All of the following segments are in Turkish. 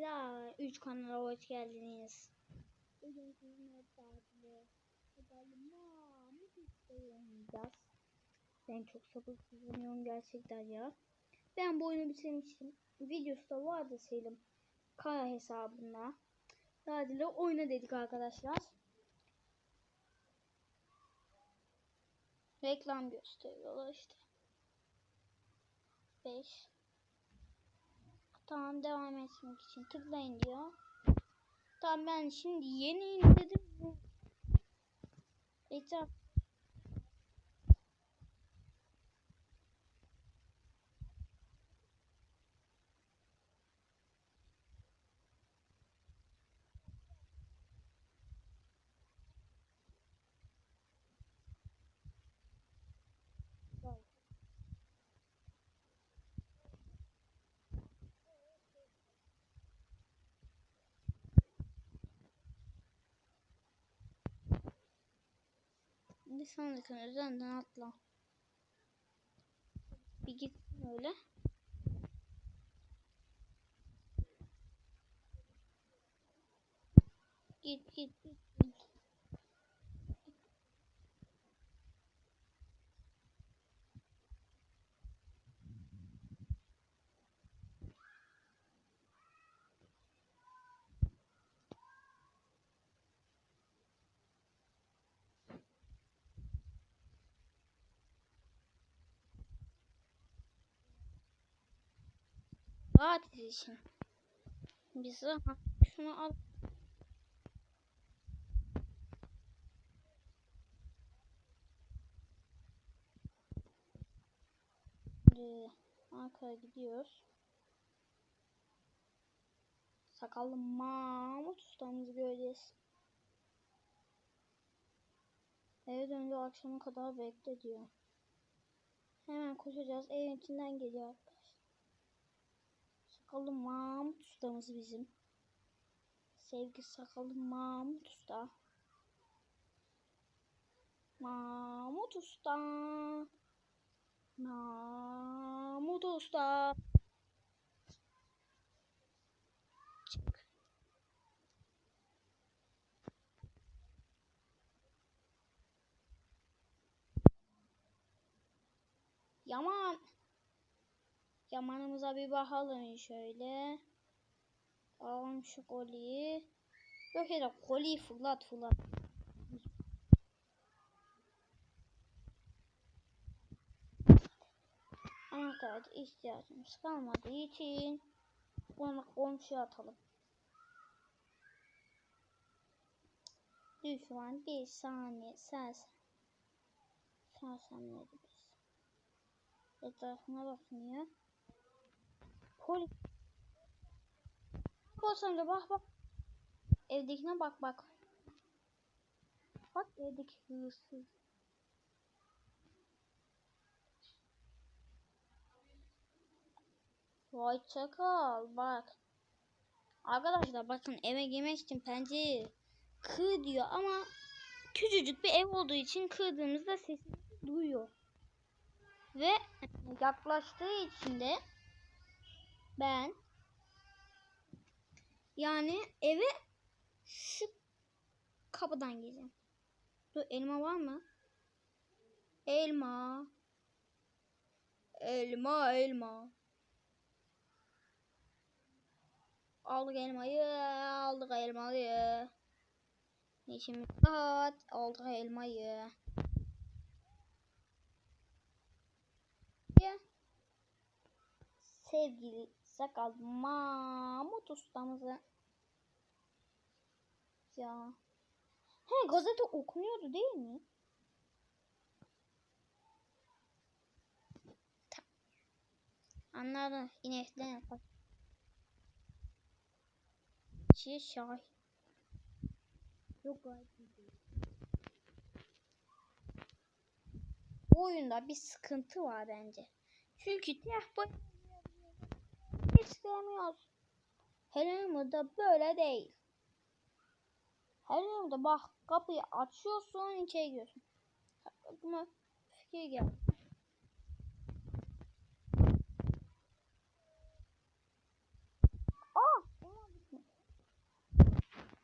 Arkadaşlar 3 kanala hoş geldiniz. Bugün sizinle tatile oynayacağız. Ben çok sabırsızlanıyorum gerçekten ya. Ben bu oyunu bitirmiştim. Videosu da vardı Selim. Kaya hesabında. Tatile oyna dedik arkadaşlar. Reklam gösteriyorlar işte. 5 Tamam devam etmek için tıklayın diyor. Tamam ben şimdi yeni indirdim. Etraf Bir sandıkın üzerinden atla. Bir gitsin öyle. Git git git. Rahat için. Bize ha, şunu al. Ankara'ya gidiyoruz. Sakallı Mahmut ustamızı göreceğiz. Eve döndü akşama kadar bekle diyor. Hemen koşacağız. Evin içinden geliyor. Sakallı Mahmut ustamız bizim. Sevgi sakallı Mahmut usta. Mahmut usta. Mahmut usta. Çık. Yaman. Yamanımıza bir bakalım şöyle. Alalım şu koliyi. Yok ya da koliyi fırlat fırlat. Anahtar ihtiyacımız kalmadığı için onu komşuya atalım. Düşman bir saniye sersem. Sersemledi biz. Etrafına bakmıyor. Polis. Polis amca bak bak. Evdekine bak bak. Bak evdeki hırsız. Vay çakal bak. Arkadaşlar bakın eve girmek için pencereyi kır diyor ama küçücük bir ev olduğu için kırdığımızda sesini duyuyor. Ve yaklaştığı için de ben yani eve şu kapıdan gireceğim. Dur elma var mı? Elma. Elma elma. Aldık elmayı, aldık elmayı. İçimiz rahat, aldık elmayı. Ya. Sevgili sakal Mahmut ustamızı. Ya. He gazete okunuyordu değil mi? Tamam. Anladım. İnekten yapar. Şey şahin. Yok gayet. Bu oyunda bir sıkıntı var bence. Çünkü boy hiç sevmiyoruz. Helmut'da böyle değil. Helmut'da bak kapıyı açıyorsun içeri giriyorsun. Aklıma fikir geldi.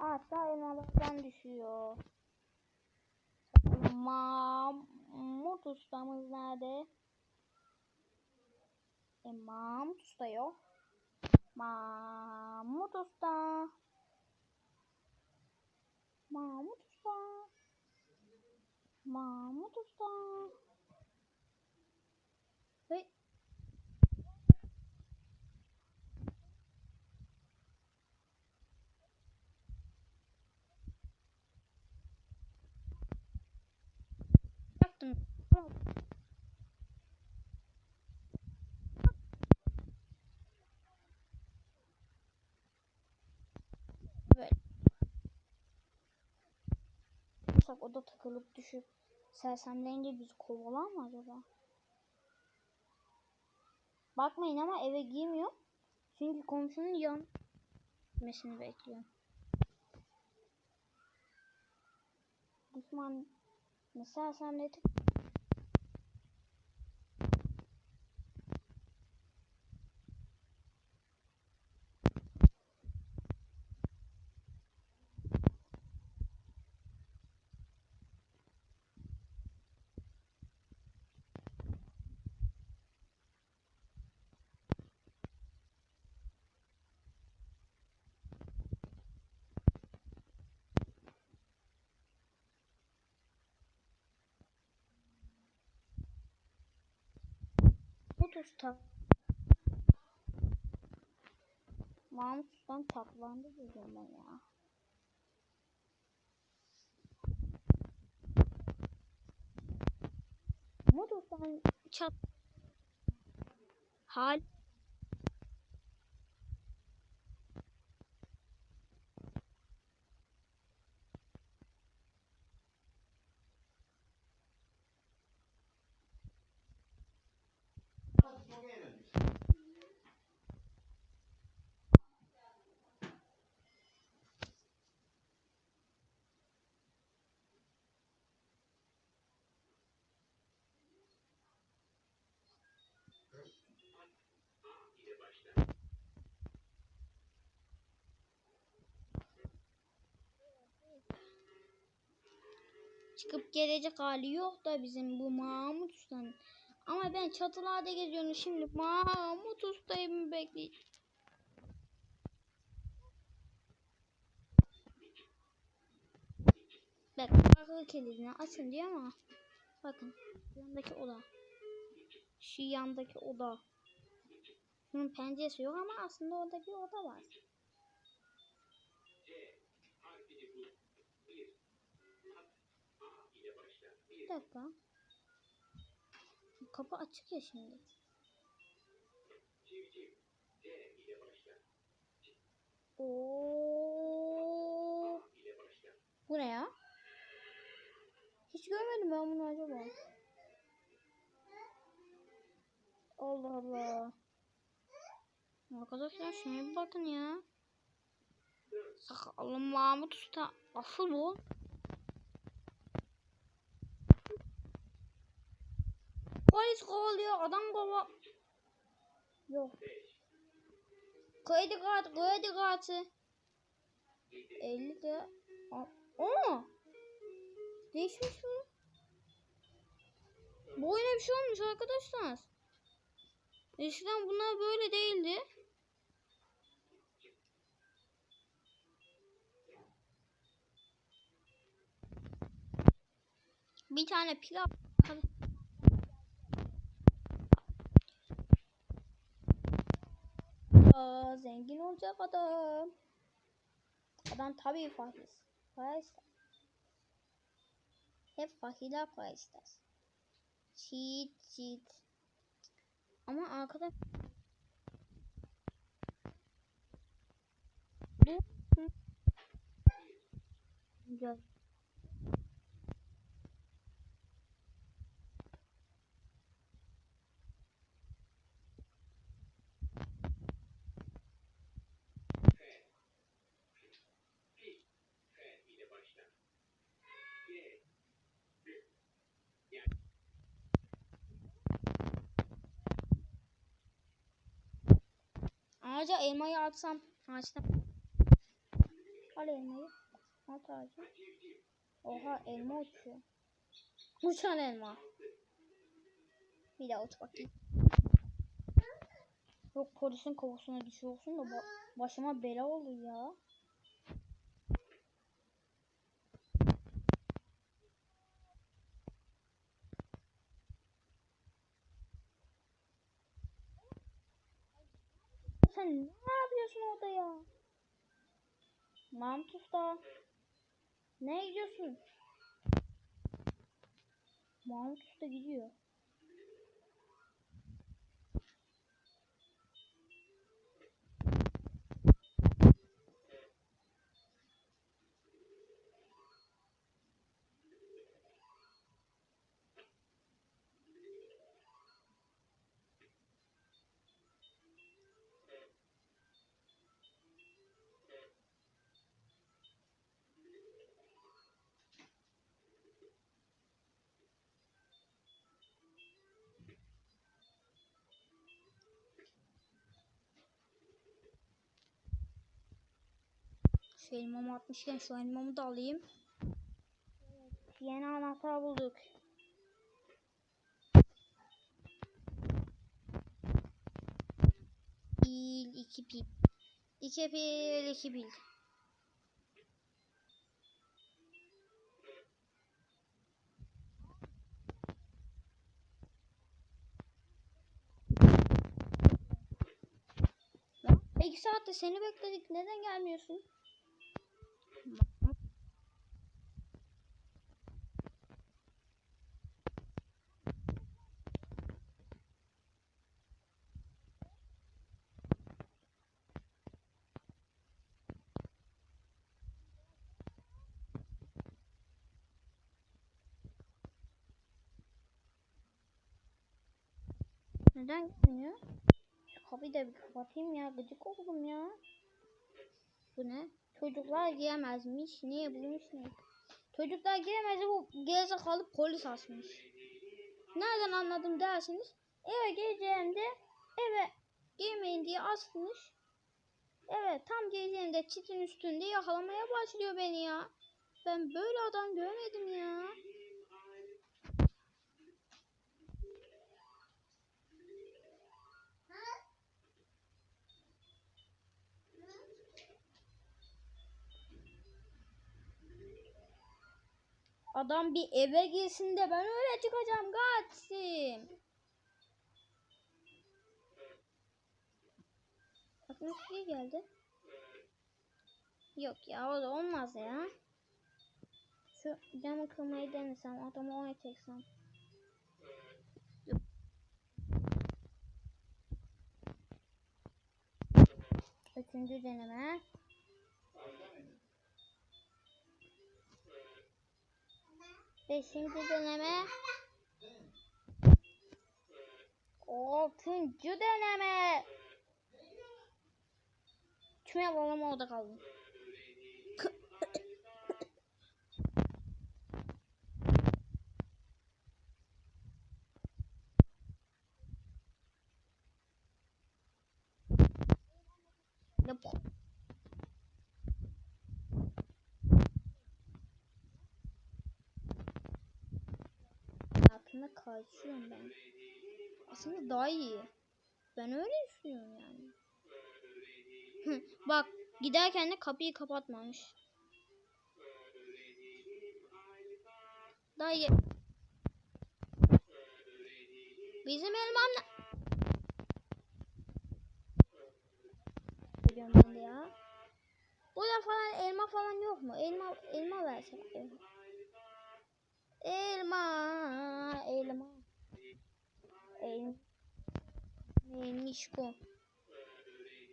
Hatta elmalardan düşüyor. Mahmut ustamız nerede? E, Mahmut usta yok. Mahmut usta. Mahmut usta. Mahmut usta. Hey. Yaptım. Bak o da takılıp düşüp sersemleyince bizi kovalar mı acaba? Bakmayın ama eve girmiyor. Çünkü komşunun yan gitmesini bekliyorum. Düşman sersemletip Usta. Mahmut Usta'nın taklandı dedim ben ya. Mahmut Usta'nın çat... Hal... Çıkıp gelecek hali yok da bizim bu Mahmut Usta'nın. Ama ben çatılarda geziyorum şimdi Mahmut Usta'yı mı bekleyeceğim? Bak arka kilidini açın diyor ama bakın yandaki oda. Şu yandaki oda. Bunun penceresi yok ama aslında orada bir oda var. Dakika. Kapı açık ya şimdi. Oo. Bu ne ya? Hiç görmedim ben bunu acaba. Allah Allah. Arkadaşlar şuna bir bakın ya. Sakallı Mahmut Usta. Asıl bu. Polis kovalıyor. Adam kova... Yok. Kredi kartı, kredi kartı. 50 de... Oo! Değişmiş mi? Bu oyuna bir şey olmuş arkadaşlar. Eskiden bunlar böyle değildi. Bir tane pilav. Aa, zengin olacak adam. Adam tabii fakir. Para. Hep fakirler para ister. Cheat cheat. Ama arkada bu Güzel. Ağaca elmayı atsam ağaçtan Al elmayı. At ağacı. Oha elma uçuyor. Uçan elma. Bir daha uç bakayım. Yok polisin kovasına düşüyorsun da ba- başıma bela olur ya. Sen ne yapıyorsun orada ya? Mahmut Usta. Ne gidiyorsun? Mahmut Usta gidiyor. Şu elmamı atmışken şu elmamı da alayım. Yeni anahtar bulduk. Pil, iki pil. İki pil, iki pil. İki saatte seni bekledik. Neden gelmiyorsun? Neden gelmiyor? Şu kapıyı da bir kapatayım ya. Gıcık oldum ya. Bu ne? Çocuklar giyemezmiş. Niye bulmuş ne? Çocuklar giremez bu gerizekalı polis asmış. Nereden anladım dersiniz? Eve geleceğimde eve girmeyin diye asmış. Evet tam geleceğimde çitin üstünde yakalamaya başlıyor beni ya. Ben böyle adam görmedim ya. Adam bir eve girsin de ben öyle çıkacağım kaçsın. Nasıl iyi geldi. Yok ya o da olmaz ya. Şu camı kırmayı denesem adamı oraya çeksem. Üçüncü deneme. Beşinci deneme. Altıncı deneme. Tüm yalanım orada kaldı. Ne Hayatımda kaçıyorum ben. Aslında daha iyi. Ben öyle düşünüyorum yani. Bak giderken de kapıyı kapatmamış. Dayı. Bizim elmam ne? Ben de ya. Burada falan elma falan yok mu? Elma elma versene. Elma, elma. El, elmişko.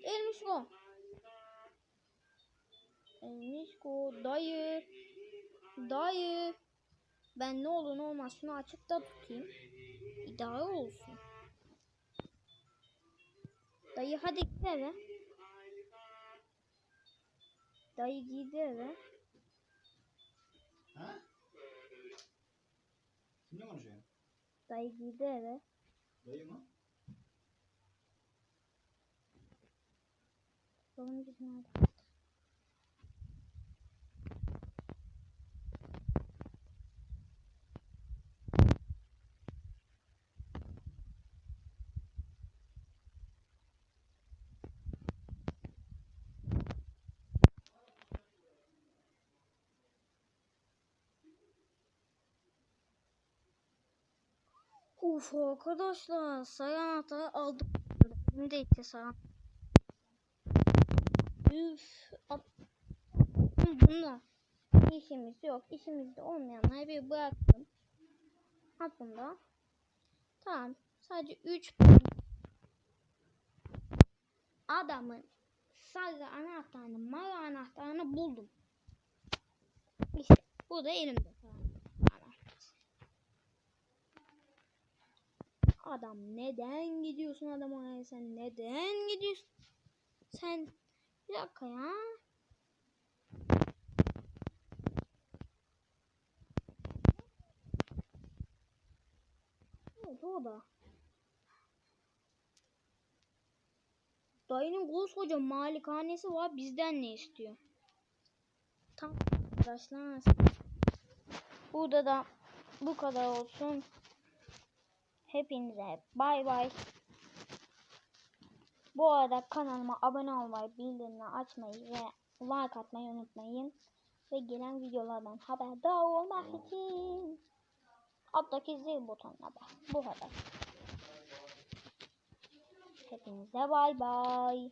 Elmişko. Elmişko dayı. Dayı. Ben ne olur ne olmaz şunu açık da tutayım. İdare olsun. Dayı hadi git eve. Dayı girdi eve. Ha? Kimle konuşuyorsun? Dayı girdi eve. Dayı mı? Sonuncu nerede? Uf arkadaşlar sarı anahtarı aldım. Şimdi de işte sarı. Üf. Bunda işimiz yok. İşimizde olmayanları bir bıraktım. Aklımda. Tamam. Sadece 3 adamın sarı anahtarını, mavi anahtarını buldum. İşte bu da elimde. Tamam. Anahtar. Adam neden gidiyorsun adam oraya sen neden gidiyorsun? Sen bir dakika ya. Evet orada. Dayının koskoca malikanesi var bizden ne istiyor? Tam arkadaşlar. Burada da bu kadar olsun. Hepinize bay bay. Bu arada kanalıma abone olmayı, bildirimleri açmayı ve like atmayı unutmayın. Ve gelen videolardan haberdar olmak için alttaki zil butonuna bas. Bu kadar. Hepinize bay bay.